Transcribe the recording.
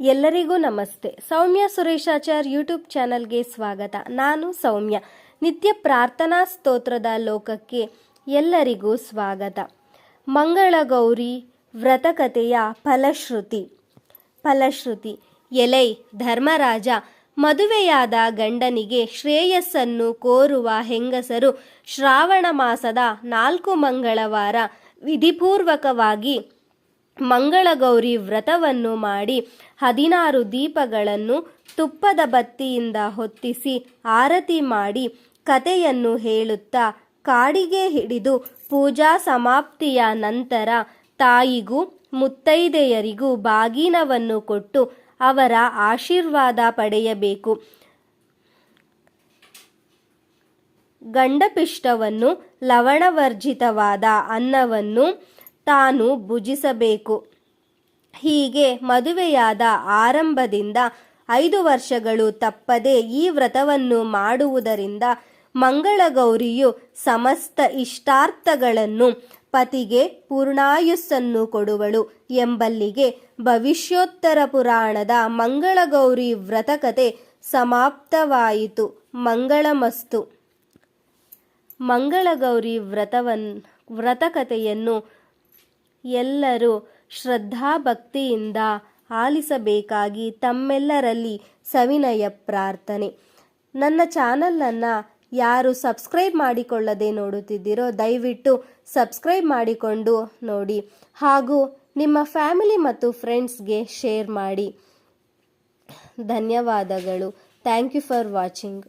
ಎಲ್ಲರಿಗೂ ನಮಸ್ತೆ. ಸೌಮ್ಯ ಸುರೇಶಾಚಾರ್ ಯೂಟ್ಯೂಬ್ ಚಾನಲ್ಗೆ ಸ್ವಾಗತ. ನಾನು ಸೌಮ್ಯ. ನಿತ್ಯ ಪ್ರಾರ್ಥನಾ ಸ್ತೋತ್ರದ ಲೋಕಕ್ಕೆ ಎಲ್ಲರಿಗೂ ಸ್ವಾಗತ. ಮಂಗಳಗೌರಿ ವ್ರತಕತೆಯ ಫಲಶ್ರುತಿ. ಫಲಶ್ರುತಿ. ಎಲೈ ಧರ್ಮರಾಜ ಮದುವೆಯಾದ ಗಂಡನಿಗೆ ಶ್ರೇಯಸ್ಸನ್ನು ಕೋರುವ ಹೆಂಗಸರು ಶ್ರಾವಣ ಮಾಸದ ನಾಲ್ಕು ಮಂಗಳವಾರ ವಿಧಿಪೂರ್ವಕವಾಗಿ ಮಂಗಳಗೌರಿ ವ್ರತವನ್ನು ಮಾಡಿ ಹದಿನಾರು ದೀಪಗಳನ್ನು ತುಪ್ಪದ ಬತ್ತಿಯಿಂದ ಹೊತ್ತಿಸಿ ಆರತಿ ಮಾಡಿ ಕತೆಯನ್ನು ಹೇಳುತ್ತಾ ಕಾಡಿಗೆ ಹಿಡಿದು ಪೂಜಾ ಸಮಾಪ್ತಿಯ ನಂತರ ತಾಯಿಗೂ ಮುತ್ತೈದೆಯರಿಗೂ ಬಾಗಿನವನ್ನು ಕೊಟ್ಟು ಅವರ ಆಶೀರ್ವಾದ ಪಡೆಯಬೇಕು. ಗಂಡಪಿಷ್ಟವನ್ನು ಲವಣವರ್ಜಿತವಾದ ಅನ್ನವನ್ನು ತಾನು ಭುಜಿಸಬೇಕು. ಹೀಗೆ ಮದುವೆಯಾದ ಆರಂಭದಿಂದ ಐದು ವರ್ಷಗಳು ತಪ್ಪದೆ ಈ ವ್ರತವನ್ನು ಮಾಡುವುದರಿಂದ ಮಂಗಳಗೌರಿಯು ಸಮಸ್ತ ಇಷ್ಟಾರ್ಥಗಳನ್ನು ಪತಿಗೆ ಪೂರ್ಣಾಯುಸ್ಸನ್ನು ಕೊಡುವಳು ಎಂಬಲ್ಲಿಗೆ ಭವಿಷ್ಯೋತ್ತರ ಪುರಾಣದ ಮಂಗಳಗೌರಿ ವ್ರತಕತೆ ಸಮಾಪ್ತವಾಯಿತು. ಮಂಗಳಮಸ್ತು. ಮಂಗಳಗೌರಿ ವ್ರತವನ್ ವ್ರತಕತೆಯನ್ನು ಎಲ್ಲರೂ ಶ್ರದ್ಧಾಭಕ್ತಿಯಿಂದ ಆಲಿಸಬೇಕಾಗಿ ತಮ್ಮೆಲ್ಲರಲ್ಲಿ ಸವಿನಯ ಪ್ರಾರ್ಥನೆ. ನನ್ನ ಚಾನಲನ್ನು ಯಾರು ಸಬ್ಸ್ಕ್ರೈಬ್ ಮಾಡಿಕೊಳ್ಳದೆ ನೋಡುತ್ತಿದ್ದೀರೋ ದಯವಿಟ್ಟು ಸಬ್ಸ್ಕ್ರೈಬ್ ಮಾಡಿಕೊಂಡು ನೋಡಿ. ಹಾಗೂ ನಿಮ್ಮ ಫ್ಯಾಮಿಲಿ ಮತ್ತು ಫ್ರೆಂಡ್ಸ್ಗೆ ಶೇರ್ ಮಾಡಿ. ಧನ್ಯವಾದಗಳು. Thank you for watching.